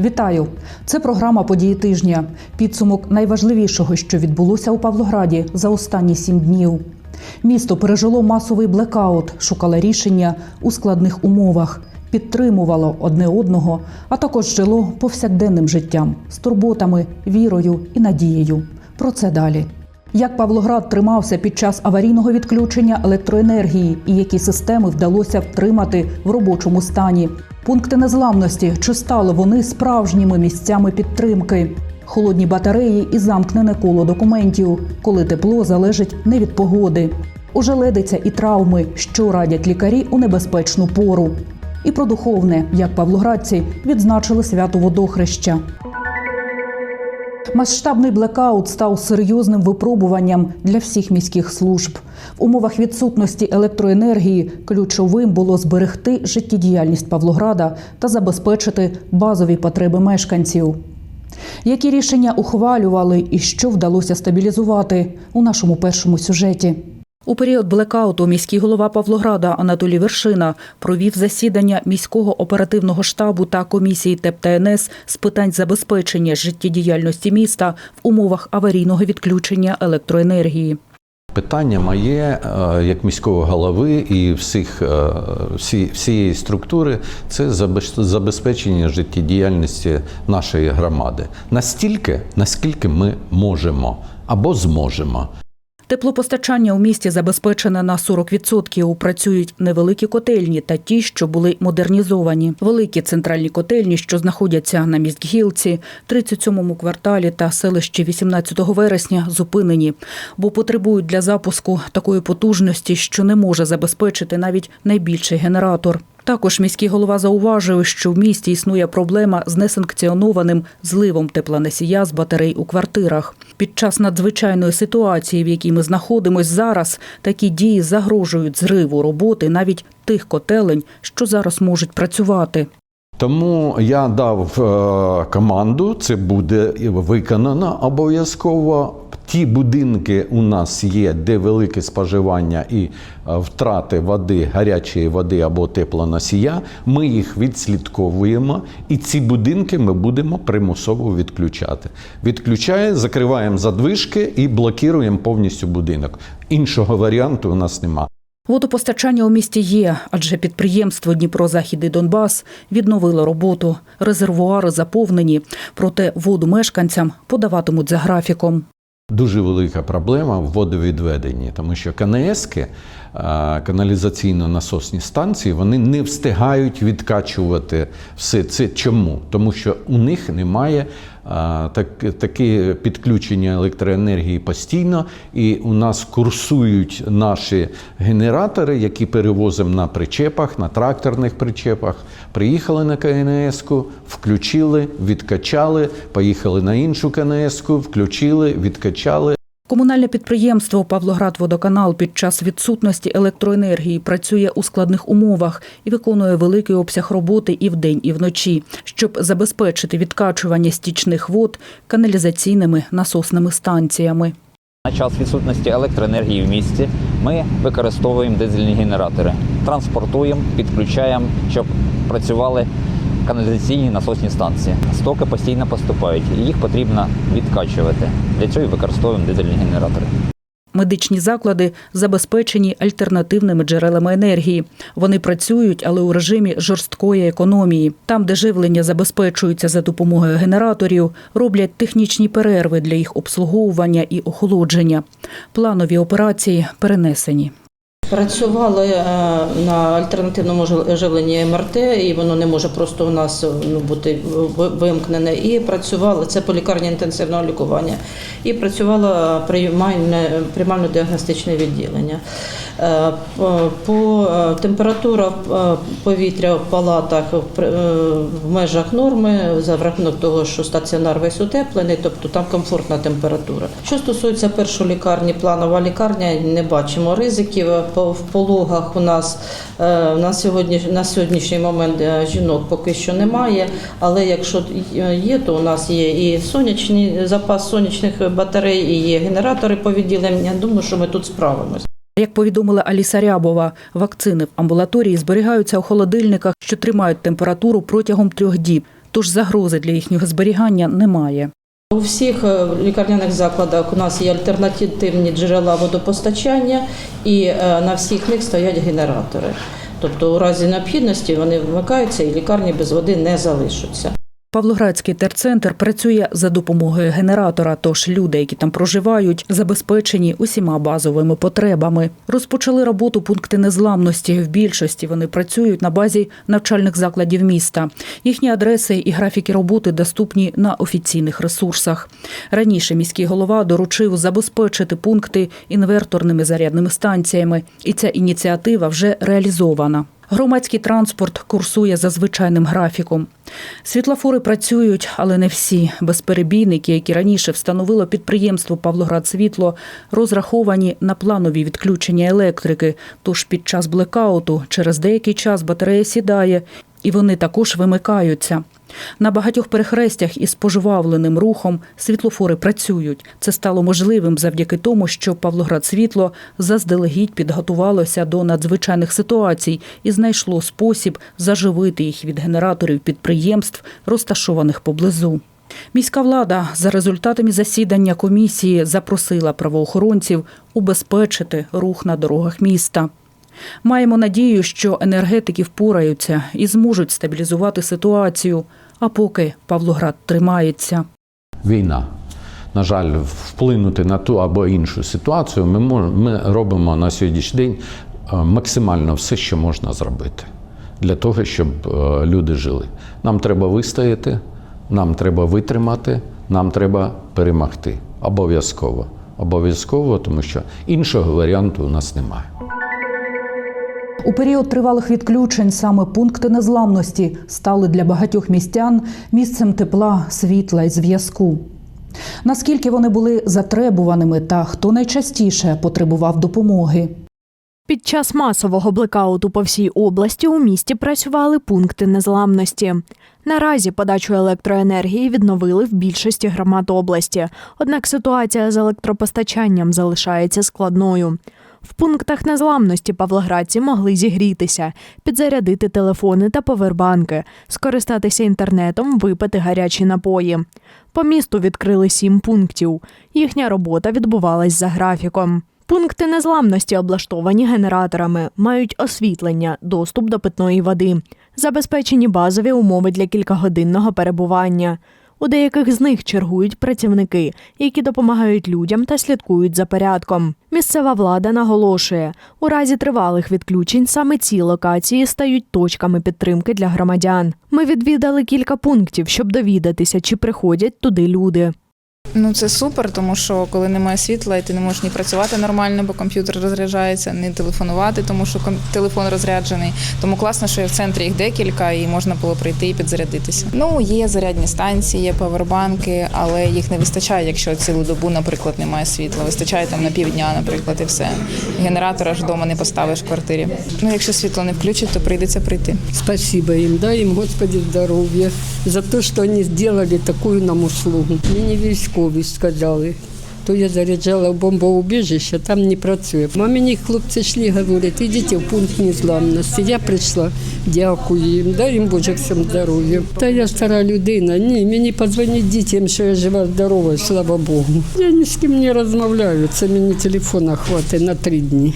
Вітаю! Це програма Події тижня. Підсумок найважливішого, що відбулося у Павлограді за останні сім днів. Місто пережило масовий блекаут, шукало рішення у складних умовах, підтримувало одне одного, а також жило повсякденним життям з турботами, вірою і надією. Про це далі. Як Павлоград тримався під час аварійного відключення електроенергії і які системи вдалося втримати в робочому стані? Пункти незламності чи стали вони справжніми місцями підтримки? Холодні батареї і замкнене коло документів, коли тепло залежить не від погоди. Ожеледиця і травми, що радять лікарі у небезпечну пору. І про духовне, як павлоградці відзначили свято водохреща. Масштабний блекаут став серйозним випробуванням для всіх міських служб. В умовах відсутності електроенергії ключовим було зберегти життєдіяльність Павлограда та забезпечити базові потреби мешканців. Які рішення ухвалювали і що вдалося стабілізувати у нашому першому сюжеті? У період блекауту міський голова Павлограда Анатолій Вершина провів засідання міського оперативного штабу та комісії ТЕП та з питань забезпечення життєдіяльності міста в умовах аварійного відключення електроенергії. Питання моє е, як міського голови і всіх е, всі, всієї структури це забез- забезпечення життєдіяльності нашої громади настільки, наскільки ми можемо або зможемо. Теплопостачання у місті забезпечене на 40%. Працюють невеликі котельні та ті, що були модернізовані. Великі центральні котельні, що знаходяться на міськгілці, 37-му кварталі та селищі 18 вересня, зупинені, бо потребують для запуску такої потужності, що не може забезпечити навіть найбільший генератор. Також міський голова зауважив, що в місті існує проблема з несанкціонованим зливом теплоносія з батарей у квартирах. Під час надзвичайної ситуації, в якій ми знаходимось зараз, такі дії загрожують зриву роботи навіть тих котелень, що зараз можуть працювати. Тому я дав е, команду, це буде виконано обов'язково. Ті будинки у нас є, де велике споживання і е, втрати води, гарячої води або теплоносія. Ми їх відслідковуємо, і ці будинки ми будемо примусово відключати. Відключає, закриваємо задвижки і блокуємо повністю будинок. Іншого варіанту у нас немає. Водопостачання у місті є, адже підприємство Дніпро-Захід і Донбас відновило роботу. Резервуари заповнені, проте воду мешканцям подаватимуть за графіком. Дуже велика проблема в водовідведенні, тому що КНСки, каналізаційно-насосні станції, вони не встигають відкачувати все це. Чому? Тому що у них немає так, таке підключення електроенергії постійно, і у нас курсують наші генератори, які перевозимо на причепах, на тракторних причепах. Приїхали на КНС-ку, включили, відкачали, поїхали на іншу КНС-ку, включили, відкачали. Комунальне підприємство Павлоградводоканал під час відсутності електроенергії працює у складних умовах і виконує великий обсяг роботи і вдень, і вночі, щоб забезпечити відкачування стічних вод каналізаційними насосними станціями. На час відсутності електроенергії в місті ми використовуємо дизельні генератори, транспортуємо, підключаємо, щоб працювали каналізаційні насосні станції. Стоки постійно поступають, і їх потрібно відкачувати. Для цього і використовуємо дизельні генератори. Медичні заклади забезпечені альтернативними джерелами енергії. Вони працюють, але у режимі жорсткої економії. Там, де живлення забезпечується за допомогою генераторів, роблять технічні перерви для їх обслуговування і охолодження. Планові операції перенесені. Працювали е, на альтернативному жив- живленні МРТ, і воно не може просто у нас ну, бути вимкнене. І працювали це по лікарні інтенсивного лікування. І працювало приймальне приймально-діагностичне відділення. Е, по- е, температура повітря в палатах в межах норми за рахунок того, що стаціонар весь утеплений, тобто там комфортна температура. Що стосується першої лікарні, планова лікарня, не бачимо ризиків. В пологах у нас е, на сьогодні на сьогоднішній момент е, жінок поки що немає. Але якщо є, то у нас є і сонячні запас сонячних батарей, і є генератори по відділенню. Думаю, що ми тут справимося. Як повідомила Аліса Рябова, вакцини в амбулаторії зберігаються у холодильниках, що тримають температуру протягом трьох діб, тож загрози для їхнього зберігання немає. У всіх е, лікарняних закладах у нас є альтернативні джерела водопостачання, і е, на всіх них стоять генератори. Тобто, у разі необхідності вони вмикаються і лікарні без води не залишаться. Павлоградський терцентр працює за допомогою генератора, тож люди, які там проживають, забезпечені усіма базовими потребами. Розпочали роботу пункти незламності. В більшості вони працюють на базі навчальних закладів міста. Їхні адреси і графіки роботи доступні на офіційних ресурсах. Раніше міський голова доручив забезпечити пункти інверторними зарядними станціями, і ця ініціатива вже реалізована. Громадський транспорт курсує за звичайним графіком. Світлофори працюють, але не всі. Безперебійники, які раніше встановило підприємство Павлоградсвітло, розраховані на планові відключення електрики. Тож під час блекауту через деякий час батарея сідає, і вони також вимикаються. На багатьох перехрестях із пожвавленим рухом світлофори працюють. Це стало можливим завдяки тому, що Павлоградсвітло заздалегідь підготувалося до надзвичайних ситуацій і знайшло спосіб заживити їх від генераторів підприємств, розташованих поблизу. Міська влада за результатами засідання комісії запросила правоохоронців убезпечити рух на дорогах міста. Маємо надію, що енергетики впораються і зможуть стабілізувати ситуацію. А поки Павлоград тримається. Війна. На жаль, вплинути на ту або іншу ситуацію ми, мож- ми робимо на сьогоднішній день е, максимально все, що можна зробити для того, щоб е, люди жили. Нам треба вистояти, нам треба витримати, нам треба перемогти. Обов'язково. Обов'язково, тому що іншого варіанту у нас немає. У період тривалих відключень саме пункти незламності стали для багатьох містян місцем тепла, світла і зв'язку. Наскільки вони були затребуваними та хто найчастіше потребував допомоги? Під час масового блекауту по всій області у місті працювали пункти незламності. Наразі подачу електроенергії відновили в більшості громад області. Однак ситуація з електропостачанням залишається складною. В пунктах незламності павлоградці могли зігрітися, підзарядити телефони та повербанки, скористатися інтернетом, випити гарячі напої. По місту відкрили сім пунктів. Їхня робота відбувалась за графіком. Пункти незламності облаштовані генераторами, мають освітлення, доступ до питної води, забезпечені базові умови для кількагодинного перебування. У деяких з них чергують працівники, які допомагають людям та слідкують за порядком. Місцева влада наголошує, у разі тривалих відключень саме ці локації стають точками підтримки для громадян. Ми відвідали кілька пунктів, щоб довідатися, чи приходять туди люди. Ну це супер, тому що коли немає світла, і ти не можеш ні працювати нормально, бо комп'ютер розряджається, ні телефонувати, тому що телефон розряджений. Тому класно, що в центрі їх декілька, і можна було прийти і підзарядитися. Ну є зарядні станції, є павербанки, але їх не вистачає, якщо цілу добу, наприклад, немає світла. Вистачає там на півдня, наприклад, і все. Генератора ж вдома не поставиш в квартирі. Ну якщо світло не включать, то прийдеться прийти. Спасибо им, дай им, Господи, здоровья за то, что они сделали такую нам услугу. Мені військові сказали, то я заряджала в бомбоубіжище, там не працює. А мені хлопці йшли, говорять, ідіть в пункт незламності. Я прийшла, дякую їм, дай їм Боже всім здоров'я. Та я стара людина, ні, мені подзвоніть дітям, що я жива, здорова, слава Богу. Я ні з ким не розмовляю, це мені телефона хватить на три дні.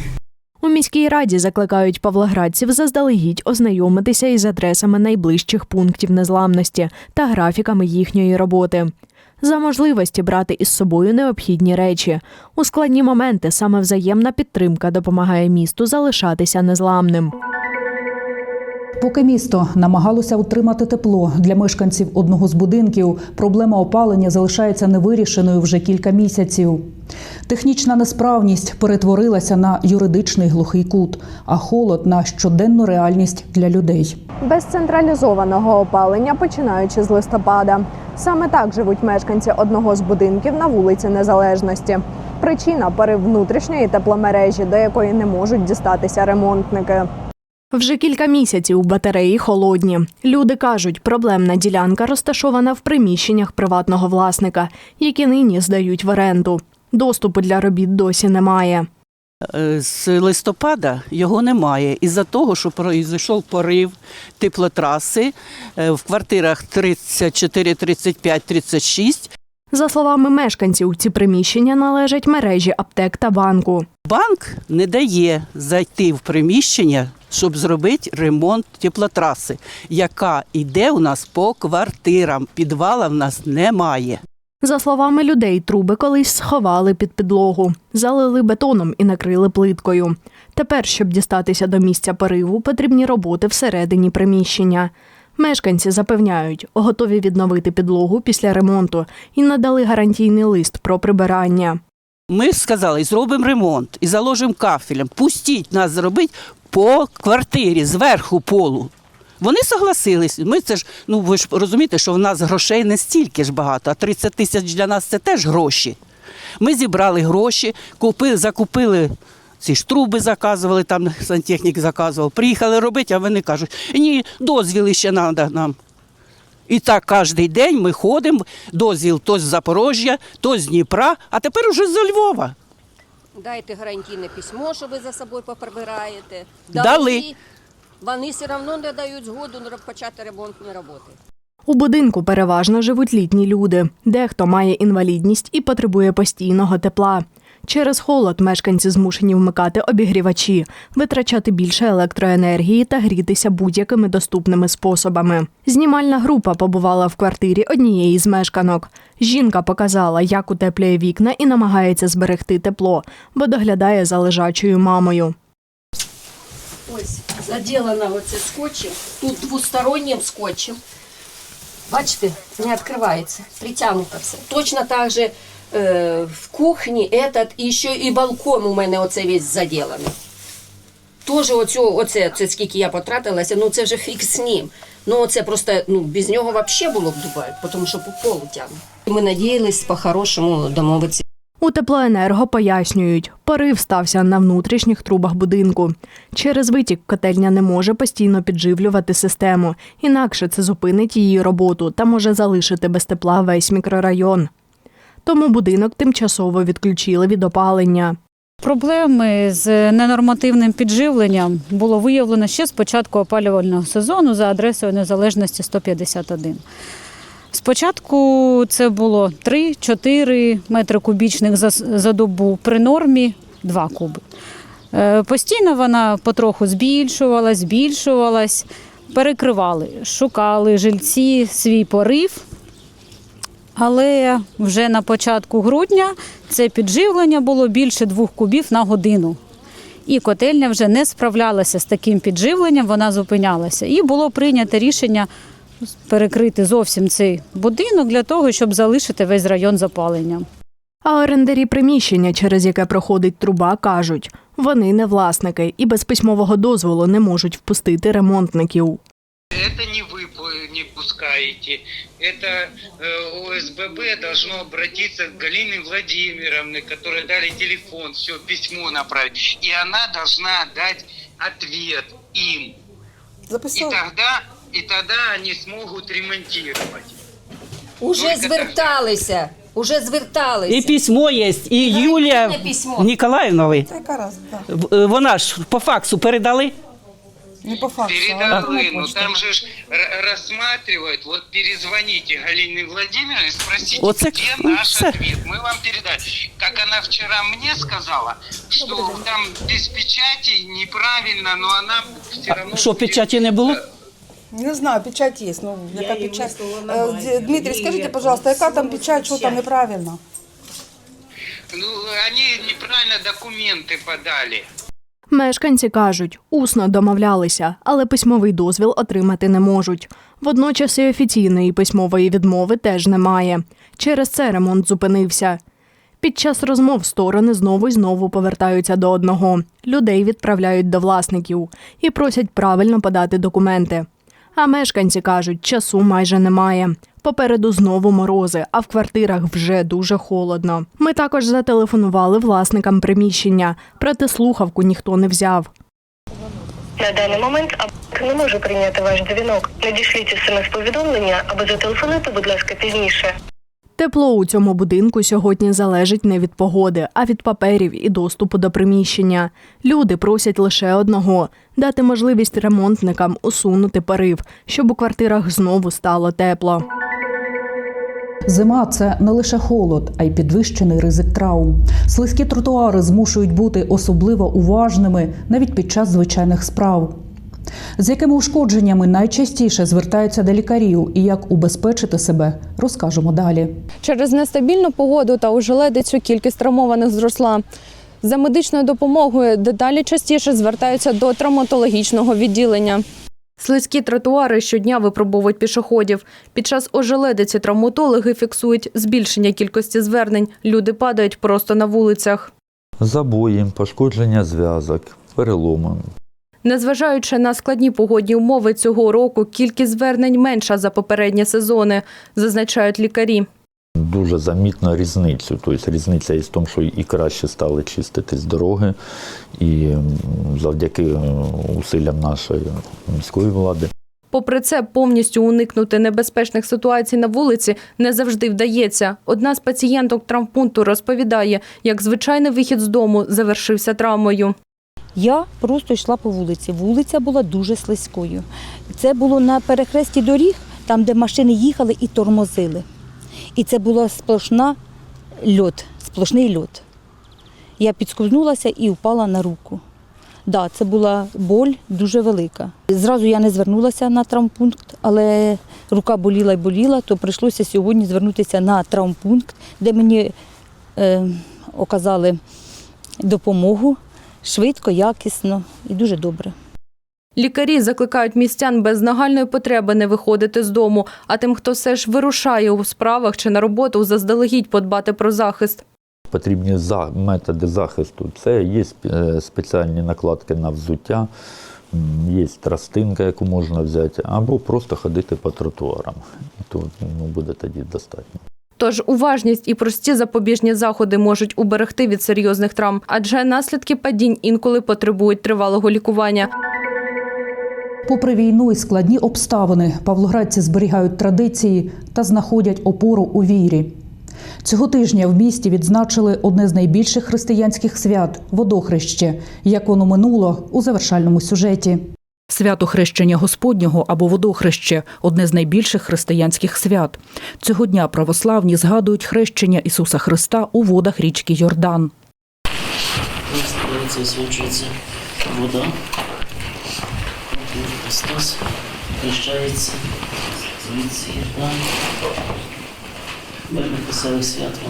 У міській раді закликають павлоградців заздалегідь ознайомитися із адресами найближчих пунктів незламності та графіками їхньої роботи. За можливості брати із собою необхідні речі. У складні моменти саме взаємна підтримка допомагає місту залишатися незламним. Поки місто намагалося утримати тепло для мешканців одного з будинків, проблема опалення залишається невирішеною вже кілька місяців. Технічна несправність перетворилася на юридичний глухий кут, а холод на щоденну реальність для людей. без централізованого опалення, починаючи з листопада. Саме так живуть мешканці одного з будинків на вулиці Незалежності. Причина перив внутрішньої тепломережі, до якої не можуть дістатися ремонтники. Вже кілька місяців батареї холодні. Люди кажуть, проблемна ділянка розташована в приміщеннях приватного власника, які нині здають в оренду. Доступу для робіт досі немає. Е, З листопада його немає. Із-за того, що пройшов порив теплотраси е, в квартирах 34, 35, 36. За словами мешканців, ці приміщення належать мережі аптек та банку. Банк не дає зайти в приміщення, щоб зробити ремонт теплотраси, яка йде у нас по квартирам. Підвала в нас немає. За словами людей, труби колись сховали під підлогу, залили бетоном і накрили плиткою. Тепер, щоб дістатися до місця пориву, потрібні роботи всередині приміщення. Мешканці запевняють, готові відновити підлогу після ремонту і надали гарантійний лист про прибирання. Ми сказали, зробимо ремонт і заложимо кафелем. Пустіть нас зробити по квартирі, зверху полу. Вони согласились. Ми це ж, ну ви ж розумієте, що в нас грошей не стільки ж багато, а 30 тисяч для нас це теж гроші. Ми зібрали гроші, купили, закупили ці ж труби, заказували, там сантехнік заказував. Приїхали робити, а вони кажуть, ні, дозвіли ще треба нам. І так кожен день ми ходимо, дозвіл то з Запорожжя, то з Дніпра, а тепер уже з Львова. Дайте гарантійне письмо, що ви за собою поприбираєте. Дали. Вони все одно не дають згоду на почати ремонтні роботи. У будинку переважно живуть літні люди. Дехто має інвалідність і потребує постійного тепла. Через холод мешканці змушені вмикати обігрівачі, витрачати більше електроенергії та грітися будь-якими доступними способами. Знімальна група побувала в квартирі однієї з мешканок. Жінка показала, як утеплює вікна і намагається зберегти тепло, бо доглядає за лежачою мамою. Ось заділена оце скотчем, тут двостороннім скотчем. Бачите, не відкривається, притягнуто все. Точно так же е, в кухні этот, і ще і балкон у мене оце весь заділений. Тоже оцю, оце, це скільки я потратилася, ну це вже фік з ним. Ну це просто ну, без нього взагалі було б Дубай, тому що по полу тягне. Ми надіялись по-хорошому домовитися. У теплоенерго пояснюють, порив стався на внутрішніх трубах будинку. Через витік котельня не може постійно підживлювати систему, інакше це зупинить її роботу та може залишити без тепла весь мікрорайон. Тому будинок тимчасово відключили від опалення. Проблеми з ненормативним підживленням було виявлено ще з початку опалювального сезону за адресою Незалежності 151. Спочатку це було 3-4 метри кубічних за, добу, при нормі 2 куби. Е, Постійно вона потроху збільшувалась, збільшувалась, перекривали, шукали жильці свій порив. Але вже на початку грудня це підживлення було більше двох кубів на годину. І котельня вже не справлялася з таким підживленням, вона зупинялася. І було прийнято рішення перекрити зовсім цей будинок для того, щоб залишити весь район запаленням. А орендарі приміщення, через яке проходить труба, кажуть, вони не власники і без письмового дозволу не можуть впустити ремонтників. Это не по- не пускаете. Это э, ОСББ должно обратиться к Галине Владимировне, которой дали телефон, все, письмо направить. И она должна дать ответ им. И тогда, и тогда они смогут ремонтировать. Уже Тільки зверталися, уже зверталися. І письмо є, і Юлія Гарантійне письмо. Ніколаївнові. В- Вона ж по факсу передали. Передовые, ну там же ж рассматривают. Вот перезвоните Галине Владимировне, спросите, Вот так, где ну, наш ответ. Мы вам передали. Как она вчера мне сказала, что там без печати неправильно, но она все равно... Що будет- печаті не було? Не знаю, печать есть, ну, яка печать. Д- Дмитрий, скажите, пожалуйста, яка там печать, що там неправильно? Ну, они неправильно документы подали. Мешканці кажуть, усно домовлялися, але письмовий дозвіл отримати не можуть. Водночас і офіційної письмової відмови теж немає. Через це ремонт зупинився. Під час розмов сторони знову й знову повертаються до одного. Людей відправляють до власників і просять правильно подати документи. А мешканці кажуть, часу майже немає. Попереду знову морози, а в квартирах вже дуже холодно. Ми також зателефонували власникам приміщення, проте слухавку ніхто не взяв. На даний момент не може прийняти ваш дзвінок. Надішліть смс-повідомлення або зателефонуйте, будь ласка, пізніше. Тепло у цьому будинку сьогодні залежить не від погоди, а від паперів і доступу до приміщення. Люди просять лише одного дати можливість ремонтникам усунути порив, щоб у квартирах знову стало тепло. Зима це не лише холод, а й підвищений ризик травм. Слизькі тротуари змушують бути особливо уважними навіть під час звичайних справ. З якими ушкодженнями найчастіше звертаються до лікарів і як убезпечити себе, розкажемо далі. Через нестабільну погоду та ожеледицю кількість травмованих зросла. За медичною допомогою дедалі частіше звертаються до травматологічного відділення. Слизькі тротуари щодня випробовують пішоходів. Під час ожеледиці травматологи фіксують збільшення кількості звернень. Люди падають просто на вулицях. Забої, пошкодження зв'язок, переломи. Незважаючи на складні погодні умови цього року, кількість звернень менша за попередні сезони, зазначають лікарі. Дуже замітно різницю. Тобто різниця із тому, що і краще стали чиститись дороги, і завдяки е, усиллям нашої міської влади. Попри це, повністю уникнути небезпечних ситуацій на вулиці не завжди вдається. Одна з пацієнток травмпункту розповідає, як звичайний вихід з дому завершився травмою. Я просто йшла по вулиці. Вулиця була дуже слизькою. Це було на перехресті доріг, там, де машини їхали і тормозили. І це була сплошна льот, сплошний льот. Я підскользнулася і впала на руку. Да, це була боль дуже велика. Зразу я не звернулася на травмпункт, але рука боліла і боліла, то прийшлося сьогодні звернутися на травмпункт, де мені е, оказали допомогу швидко, якісно і дуже добре. Лікарі закликають містян без нагальної потреби не виходити з дому, а тим, хто все ж вирушає у справах чи на роботу, заздалегідь подбати про захист. Потрібні за- методи захисту. Це є спеціальні накладки на взуття, є тростинка, яку можна взяти, або просто ходити по тротуарам. І то ну, буде тоді достатньо. Тож уважність і прості запобіжні заходи можуть уберегти від серйозних травм, адже наслідки падінь інколи потребують тривалого лікування. Попри війну і складні обставини, павлоградці зберігають традиції та знаходять опору у вірі. Цього тижня в місті відзначили одне з найбільших християнських свят водохреще, як воно минуло у завершальному сюжеті. Свято хрещення Господнього або водохреще одне з найбільших християнських свят. Цього дня православні згадують хрещення Ісуса Христа у водах річки Йордан. Це освячується вода. Христос хрещається звідси Єрдан. Мирних веселих свят.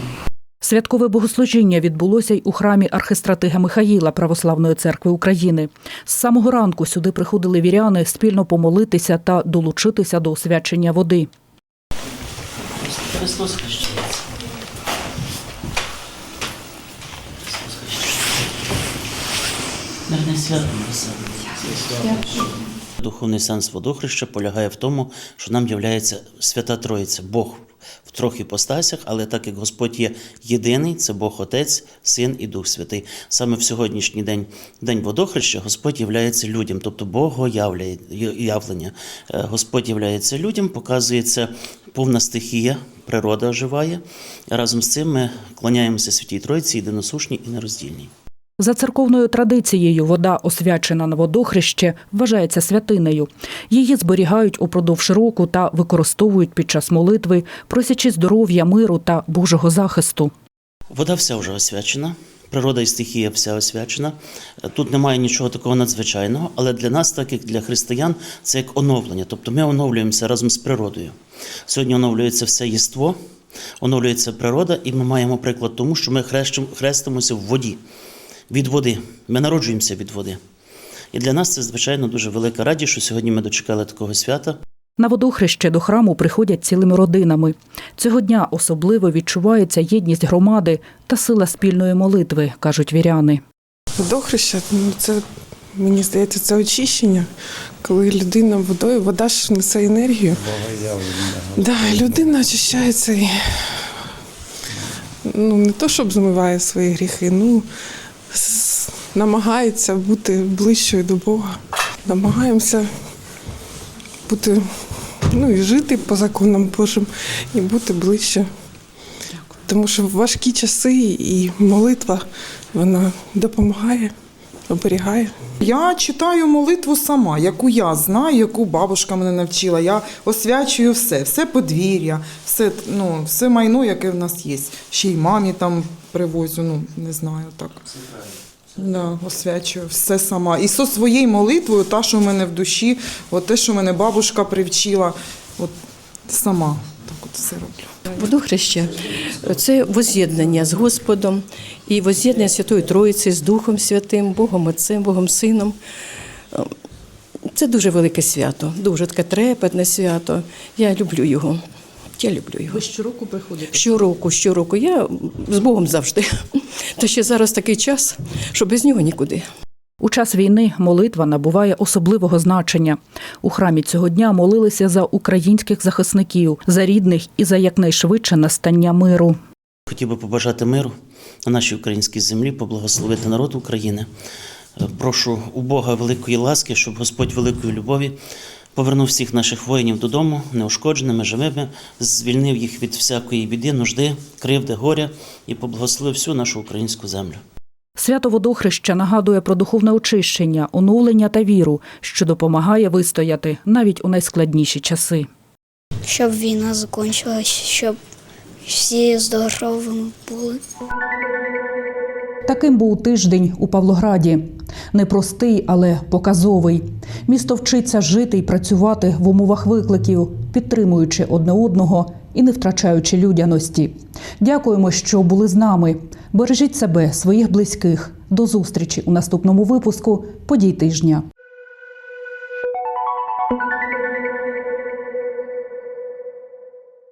Святкове богослужіння відбулося й у храмі архистратига Михаїла Православної церкви України. З самого ранку сюди приходили віряни спільно помолитися та долучитися до освячення води. Христос хрещається. Христос хрещається. Духовний сенс водохреща полягає в тому, що нам являється Свята Троїця, Бог в трьох іпостасях, але так як Господь є єдиний, це Бог Отець, Син і Дух Святий. Саме в сьогоднішній день, день водохреща, Господь являється людям, тобто Богоявлення. Е, Господь являється людям, показується повна стихія, природа оживає. Разом з цим ми клоняємося Святій Тройці, єдиносушній і нероздільній. За церковною традицією, вода, освячена на водохреще, вважається святинею. Її зберігають упродовж року та використовують під час молитви, просячи здоров'я, миру та Божого захисту. Вода вся вже освячена, природа і стихія вся освячена. Тут немає нічого такого надзвичайного, але для нас, так як для християн, це як оновлення. Тобто ми оновлюємося разом з природою. Сьогодні оновлюється все єство, оновлюється природа, і ми маємо приклад тому, що ми хрестимося в воді. Від води. Ми народжуємося від води. І для нас це, звичайно, дуже велика радість, що сьогодні ми дочекали такого свята. На водохреще до храму приходять цілими родинами. Цього дня особливо відчувається єдність громади та сила спільної молитви, кажуть віряни. Водохреща, ну це мені здається, це очищення, коли людина водою, вода ж несе енергію. Да, людина очищається і ну, не то, щоб змиває свої гріхи, ну намагається бути ближчою до Бога. Намагаємося бути, ну і жити по законам Божим, і бути ближче Тому що важкі часи і молитва вона допомагає, оберігає. Я читаю молитву сама, яку я знаю, яку бабушка мене навчила. Я освячую все, все подвір'я, все, ну, все майно, яке в нас є. Ще й мамі там привозю, ну не знаю так. Да, освячую все сама. І со своєю молитвою, та, що в мене в душі, от те, що мене бабушка привчила, от сама все роблю. Водохреща це воз'єднання з Господом і воз'єднання Святої Троїці з Духом Святим, Богом Отцем, Богом Сином. Це дуже велике свято, дуже таке трепетне свято. Я люблю його. Я люблю його. Ви щороку приходите? Щороку, щороку. Я з Богом завжди. Та ще зараз такий час, що без нього нікуди. У час війни молитва набуває особливого значення. У храмі цього дня молилися за українських захисників, за рідних і за якнайшвидше настання миру. Хотів би побажати миру на нашій українській землі, поблагословити народ України. Е, Прошу у Бога великої ласки, щоб Господь великої любові повернув всіх наших воїнів додому, неушкодженими, живими, звільнив їх від всякої біди, нужди, кривди, горя і поблагословив всю нашу українську землю. Свято водохреща нагадує про духовне очищення, оновлення та віру, що допомагає вистояти навіть у найскладніші часи. щоб війна закінчилась, щоб всі здоровими були. Таким був тиждень у Павлограді. Непростий, але показовий. Місто вчиться жити і працювати в умовах викликів, підтримуючи одне одного і не втрачаючи людяності. Дякуємо, що були з нами. Бережіть себе, своїх близьких. До зустрічі у наступному випуску подій тижня.